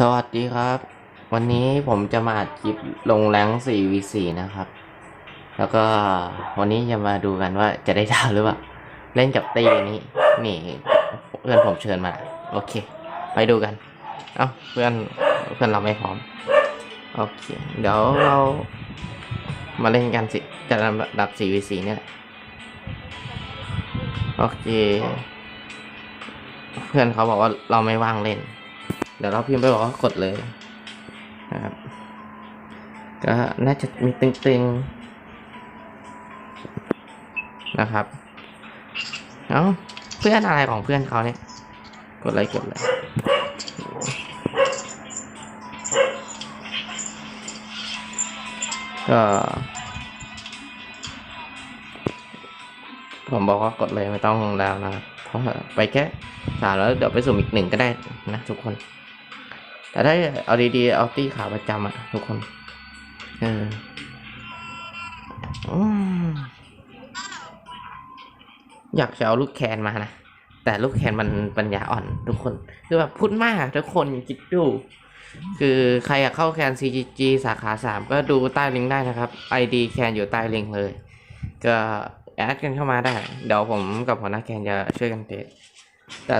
สวัสดีครับ วันนี้ผมจะมาอัดคลิปลงแรง 4v4 นะครับ แล้วก็วันนี้จะมาดูกันว่าจะได้ดาวหรือเปล่า เล่นกับตีนี้ นี่เพื่อนผมเชิญมา โอเค ไปดูกัน เอ้าเพื่อนเพื่อนเราไม่พร้อม โอเค เดี๋ยวเรามาเล่นกันสิจะระดับ 4v4 เนี่ยโอเค เพื่อนเขาบอกว่าเราไม่ว่างเล่น เดี๋ยวเราพิมพ์ไปบอกว่ากดเลยนะครับ ก็น่าจะมีตึงๆนะครับ เอ้าเพื่อนอะไรของเพื่อนเขาเนี่ย กดไลค์กดเลยก็ผมบอกว่ากดเลยไม่ต้องแล้วนะเพราะไปแค่สามแล้วเดี๋ยวไปสุ่มอีกหนึ่งก็ได้นะทุกคน แต่ถ้าเอาดีๆเอาตี้ขาประจำอะทุกคนเออออยากจะเอาลูกแคนมานะ แต่ลูกแคนมันปัญญาอ่อนทุกคน คือแบบพูดมากทุกคนคิดดู คือใครอยากเข้าแคน CGG สาขาสามก็ดูใต้ลิงก์ได้นะครับ ID แคนอยู่ใต้ลิงก์เลย ก็แอดกันเข้ามาได้ เดี๋ยวผมกับหัวหน้าแคนจะช่วยกันเทสแต่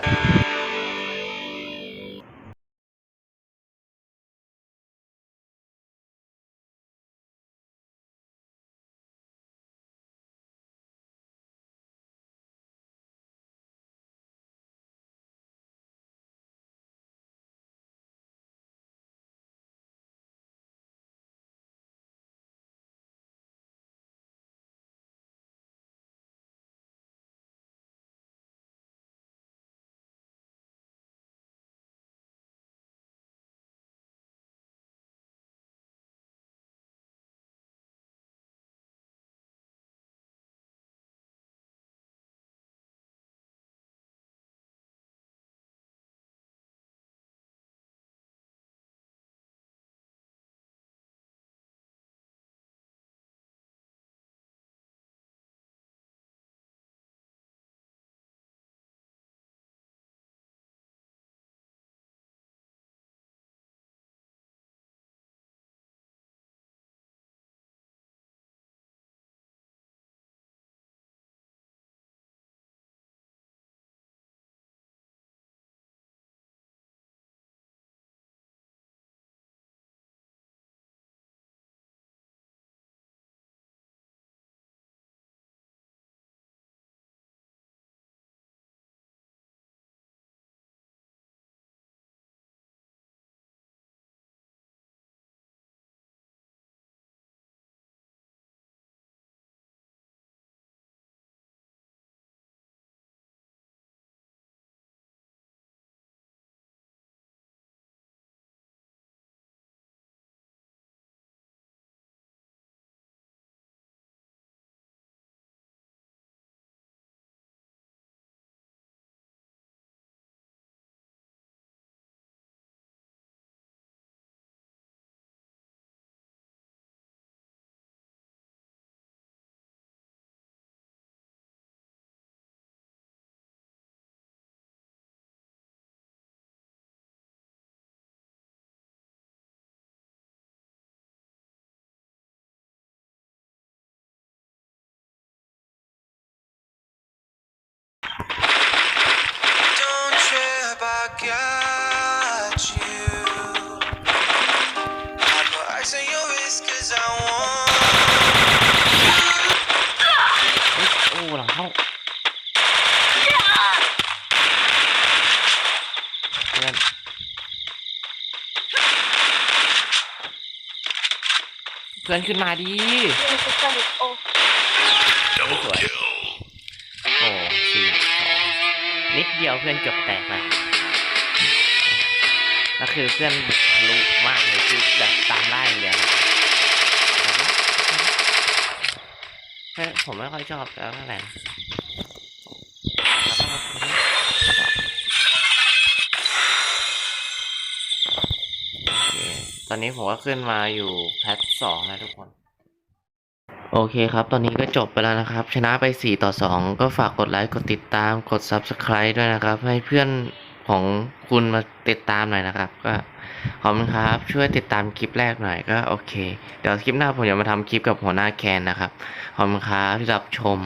เพื่อนขึ้นมาดียิงทุกคนโอ้ไม่สวยโอ้สี่สองนิดเดียวเพื่อนจบแตกนะแล้วคือเพื่อนบุกทะลุมากเลยคือแบบตามไล่อย่างเดียวนะครับเฮ้ยผมไม่ค่อยชอบแล้วนั่นแหล อนนี้ผมก็ขึ้นมาอยู่แพทสองแล้วทุกคน โอเคครับ ตอนนี้ก็จบไปแล้วนะครับ ชนะไป4ต่อ2ก็ฝากกดไลค์ กดติดตาม กด Subscribe ด้วยนะครับ ให้เพื่อนของคุณมาติดตามหน่อยนะครับ ก็ขอบคุณครับ ช่วยติดตามคลิปแรกหน่อยก็โอเค เดี๋ยวคลิปหน้าผมจะมาทำคลิปกับหัวหน้าแคนนะครับ ขอบคุณครับที่รับชม